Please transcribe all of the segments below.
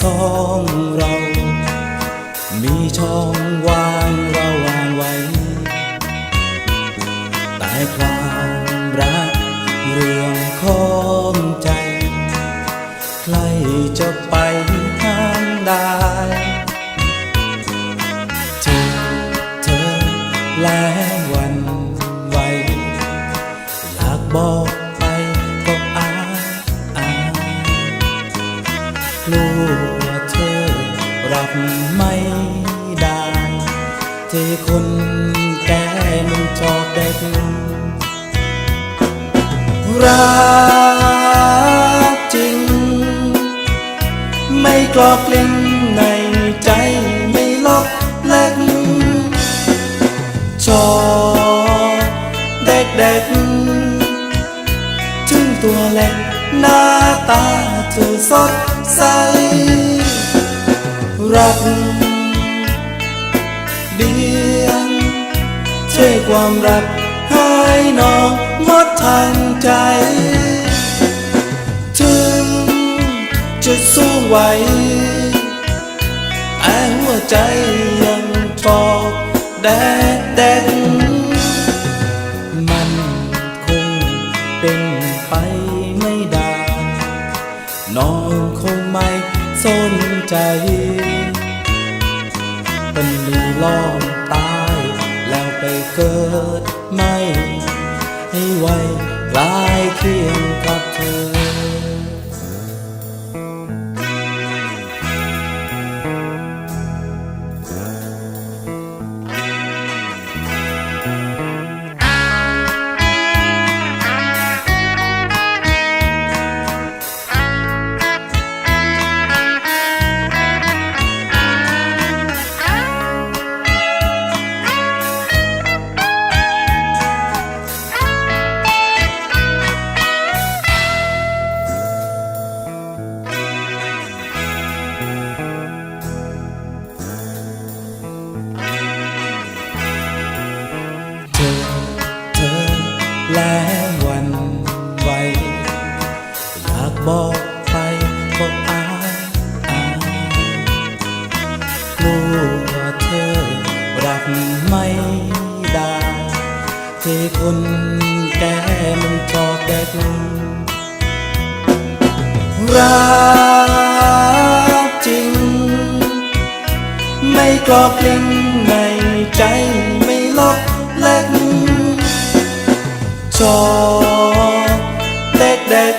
สองเรา มีช่องว่างระหว่างไว้ แต่ความรักเรื่องของใจ ใครจะไปทางได้เจอเธอแล้วหวันไหวอยากบอก ลัวเธอรับไม่ได้ที่คนแก่มันชอบเด็กรักจริง ไม่กลอกลิ้งในใจไม่ลอกเล็กชอบเด็กเด็กๆ เธอสดใส รักเดียงใช่ความรักให้น้องหมดทางใจ ถึงจะสู้ไหวแต่หัวใจยังทอกแดกแดง สนใจเป็นลีล้องตาย แล้วไปเกิดไม่ให้ไว แล้ววันไหวอยากบอกไปก็อายอายกลัวเธอรับไม่ได้ที่คนแก่มันชอบเด็กรักจริง ไม่กลอกกลิ้งในใจ ชอเด็กเด็ก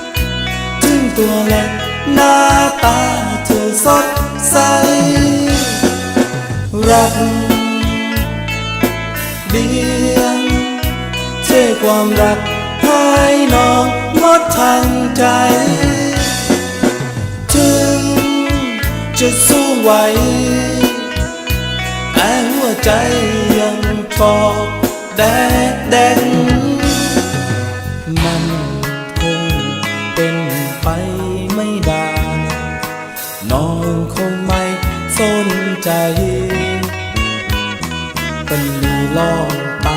ๆถึงตัวเล็กหน้าตาเธอสดใส รักเดียงเท่ความรักให้น้องหมดทางใจ ถึงจะสู้ไหวแต่หัวใจยังฟอ แดดเดงมันคงเป็นไปไม่ได้น้องคงไม่สนใจเป็นมีล้อม